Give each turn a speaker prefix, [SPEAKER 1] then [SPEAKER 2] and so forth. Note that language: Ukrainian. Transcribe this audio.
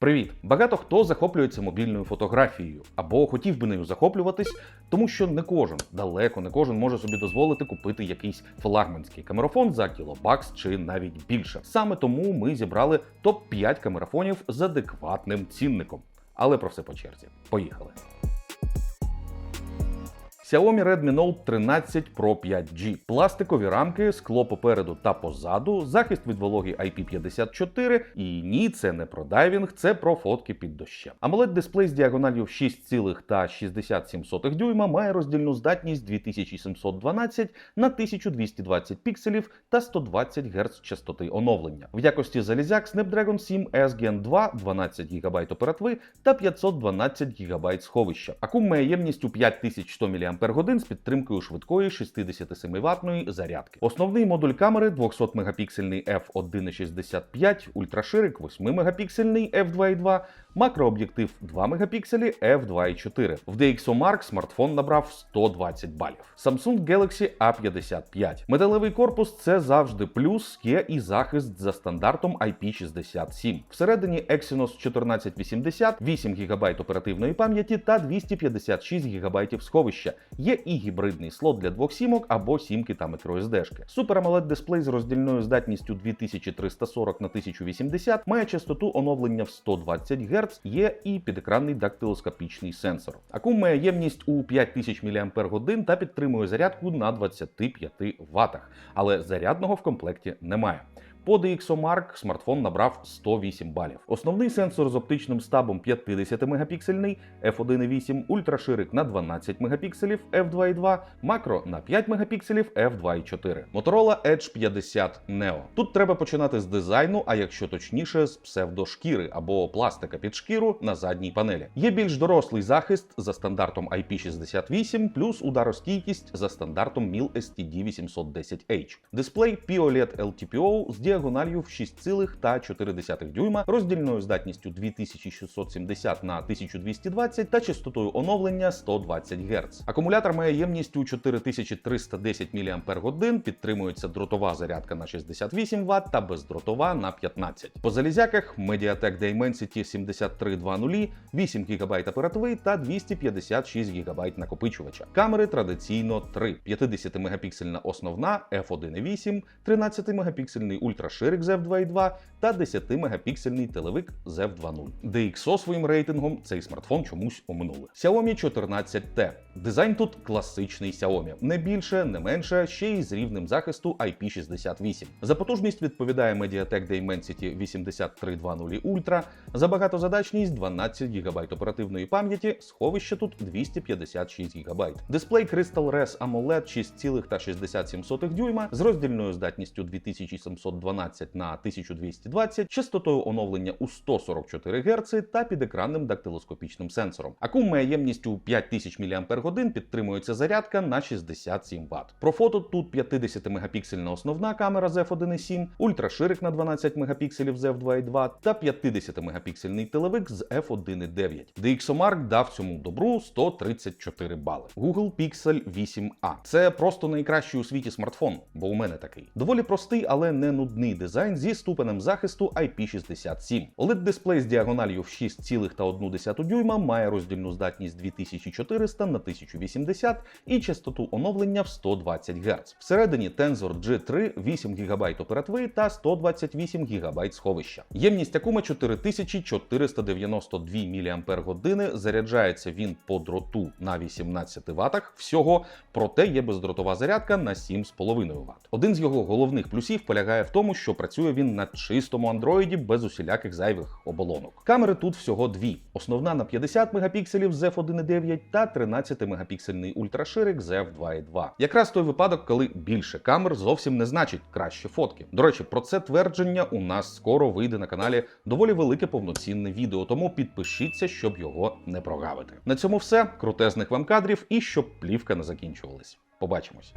[SPEAKER 1] Привіт! Багато хто захоплюється мобільною фотографією або хотів би нею захоплюватись, тому що не кожен, далеко не кожен може собі дозволити купити якийсь флагманський камерафон за кілобакс чи навіть більше. Саме тому ми зібрали топ 5 камерафонів з адекватним цінником. Але про все по черзі. Поїхали. Xiaomi Redmi Note 13 Pro 5G. Пластикові рамки, скло попереду та позаду, захист від вологи IP54. І ні, це не про дайвінг, це про фотки під дощем. AMOLED дисплей з діагональю 6,67 дюйма має роздільну здатність 2712 на 1220 пікселів та 120 Гц частоти оновлення. В якості залізяк Snapdragon 7 S Gen 2, 12 ГБ оперативи та 512 ГБ сховища. Акум має ємність у 5100 мАч з підтримкою швидкої 67 ватної зарядки. Основний модуль камери 200 мегапіксельний f1.65, ультраширик 8 мегапіксельний f2.2, макрооб'єктив 2 мегапікселі f2.4. В DxOMark смартфон набрав 120 балів. Samsung Galaxy A55. Металевий корпус це завжди плюс, є і захист за стандартом IP67. Всередині Exynos 1480, 8 ГБ оперативної пам'яті та 256 ГБ сховища. Є і гібридний слот для двох сімок або сімки та microSD-шки. Super AMOLED дисплей з роздільною здатністю 2340 на 1080 має частоту оновлення в 120 Гц, є і підекранний дактилоскопічний сенсор. Акум має ємність у 5000 мАч та підтримує зарядку на 25 Вт, але зарядного в комплекті немає. По DxOMark смартфон набрав 108 балів. Основний сенсор з оптичним стабом 50 мегапіксельний f1.8, ультраширик на 12 мегапікселів f2.2, макро на 5 мегапікселів f2.4. Motorola Edge 50 Neo. Тут треба починати з дизайну, а якщо точніше, з псевдошкіри або пластика під шкіру на задній панелі. Є більш дорослий захист за стандартом IP68, плюс ударостійкість за стандартом MIL STD 810H. Дисплей POLED LTPO з діагональю в 6,4 дюйма, роздільною здатністю 2670 на 1220 та частотою оновлення 120 Гц. Акумулятор має ємність у 4310 мАч, підтримується дротова зарядка на 68 Вт та бездротова на 15. По залізяках Mediatek Dimensity 7320, 8 ГБ оперативи та 256 ГБ накопичувача. Камери традиційно 3: 50 мегапіксельна основна f1.8, 13 мегапіксельний ультраширик з f2.2 та 10 мегапіксельний телевик з f2.0. DxO своїм рейтингом цей смартфон чомусь оминули. Xiaomi 14T. Дизайн тут класичний Xiaomi. Не більше, не менше, ще й з рівнем захисту IP68. За потужність відповідає Mediatek Dimensity 8320 Ultra, за багатозадачність 12 ГБ оперативної пам'яті, сховище тут 256 ГБ. Дисплей Crystal Res AMOLED 6,67 дюйма з роздільною здатністю 2712 на 1220, частотою оновлення у 144 Гц та підекранним дактилоскопічним сенсором. Акум має ємність у 5000 мАч, підтримується зарядка на 67 Вт. Про фото тут 50 мегапіксельна основна камера з f1.7, ультраширик на 12 мегапікселів з f2.2 та 50 мегапіксельний телевик з f1.9. DxOMark дав цьому добру 134 бали. Google Pixel 8a. Це просто найкращий у світі смартфон, бо у мене такий. Доволі простий, але не нудний дизайн зі ступенем захисту IP67. oled дисплей з діагональю в 6,1 дюйма має роздільну здатність 2400 на 1080 і частоту оновлення в 120 Гц. Всередині Tensor G3, 8 ГБ оперативи та 128 ГБ сховища. Ємність Акума 4492 мАч, заряджається він по дроту на 18 Вт всього, проте є бездротова зарядка на 7,5 Вт. Один з його головних плюсів полягає в тому, що працює він на чистому андроїді без усіляких зайвих оболонок. Камери тут всього дві: основна на 50 мегапікселів з f1.9 та 13 мегапіксельний ультраширик з f2.2. Якраз той випадок, коли більше камер зовсім не значить краще фотки. До речі, про це твердження у нас скоро вийде на каналі доволі велике повноцінне відео, тому підпишіться, щоб його не прогавити. На цьому все. Крутезних вам кадрів і щоб плівка не закінчувалась. Побачимось.